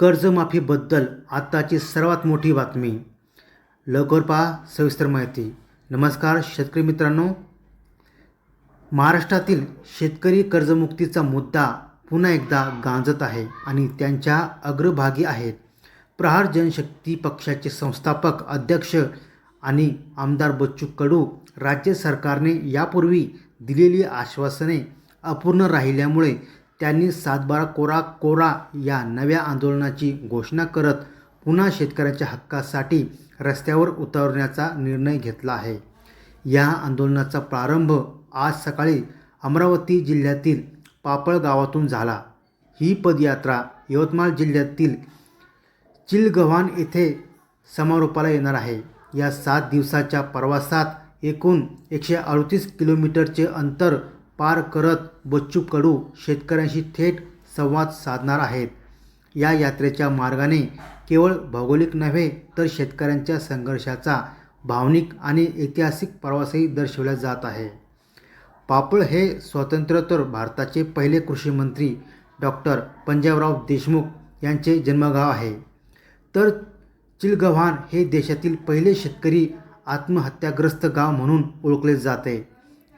कर्जमाफीबद्दल आत्ताची सर्वात मोठी बातमी. लवकर पहा सविस्तर माहिती. नमस्कार शेतकरी मित्रांनो. महाराष्ट्रातील शेतकरी कर्जमुक्तीचा मुद्दा पुन्हा एकदा गांजत आहे आणि त्यांच्या अग्रभागी आहेत. प्रहार जनशक्ती पक्षाचे संस्थापक अध्यक्ष आणि आमदार बच्चू कडू राज्य सरकारने यापूर्वी दिलेली आश्वासने अपूर्ण राहिल्यामुळे त्यांनी सातबारा कोरा कोरा या नव्या आंदोलनाची घोषणा करत पुन्हा शेतकऱ्यांच्या हक्कासाठी रस्त्यावर उतरण्याचा निर्णय घेतला आहे. या आंदोलनाचा प्रारंभ आज सकाळी अमरावती जिल्ह्यातील पापळ गावातून झाला. ही पदयात्रा यवतमाळ जिल्ह्यातील चिलगव्हाण येथे समारोपाला येणार आहे. या सात दिवसाच्या प्रवासात एकूण एकशे अडतीस किलोमीटरचे अंतर पार करत बच्चू कडू शेतकऱ्यांशी थेट संवाद साधणार आहेत. या यात्रेच्या मार्गाने केवळ भौगोलिक नव्हे तर शेतकऱ्यांच्या संघर्षाचा भावनिक आणि ऐतिहासिक प्रवासही दर्शवला जात आहे. पापळ हे स्वातंत्र्योत्तर भारताचे पहिले कृषीमंत्री डॉक्टर पंजाबराव देशमुख यांचे जन्मगाव आहे. तर चिलगव्हाण हे देशातील पहिले शेतकरी आत्महत्याग्रस्त गाव म्हणून ओळखले जाते.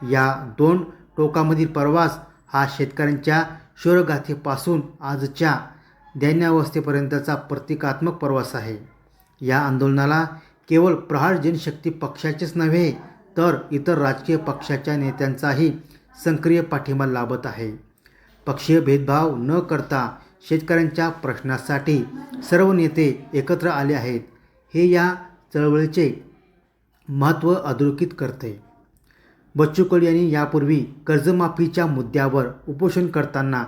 या दोन टोकामधील प्रवास हा शेतकऱ्यांच्या शौर्यगाथेपासून आजच्या दैन्यावस्थेपर्यंतचा प्रतिकात्मक प्रवास आहे. या आंदोलनाला केवळ प्रहार जनशक्ती पक्षाचेच नव्हे तर इतर राजकीय पक्षाच्या नेत्यांचाही सक्रिय पाठिंबा लाभत आहे. पक्षीय भेदभाव न करता शेतकऱ्यांच्या प्रश्नासाठी सर्व नेते एकत्र आले आहेत. हे या चळवळीचे महत्त्व अधोरेखित करते. बच्चू कडू यांनी यापूर्वी कर्जमाफीच्या मुद्द्यावर उपोषण करताना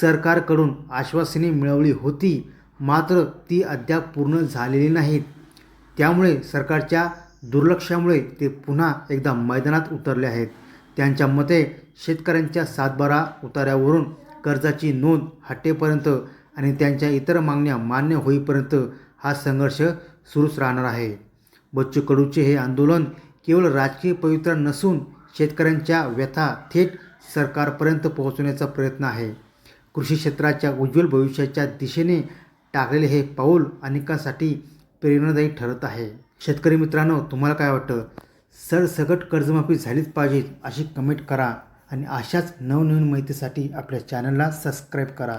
सरकारकडून आश्वासने मिळवली होती मात्र ती अद्याप पूर्ण झालेली नाहीत. त्यामुळे सरकारच्या दुर्लक्षामुळे ते पुन्हा एकदा मैदानात उतरले आहेत. त्यांच्या मते शेतकऱ्यांच्या सातबारा उतार्यावरून कर्जाची नोंद हट्टेपर्यंत आणि त्यांच्या इतर मागण्या मान्य होईपर्यंत हा संघर्ष सुरूच राहणार आहे. बच्चू कडूचे हे आंदोलन केवळ राजकीय पवित्र नसून शेतकऱ्यांच्या व्यथा थेट सरकारपर्यंत पोहोचवण्याचा प्रयत्न आहे. कृषी क्षेत्राच्या उज्ज्वल भविष्याच्या दिशेने टाकलेले हे पाऊल अनेकांसाठी प्रेरणादायी ठरत आहे. शेतकरी मित्रांनो तुम्हाला काय वाटतं? सरसकट कर्जमाफी झालीच पाहिजे अशी कमेंट करा आणि अशाच नवनवीन माहितीसाठी आपल्या चॅनलला सबस्क्राईब करा.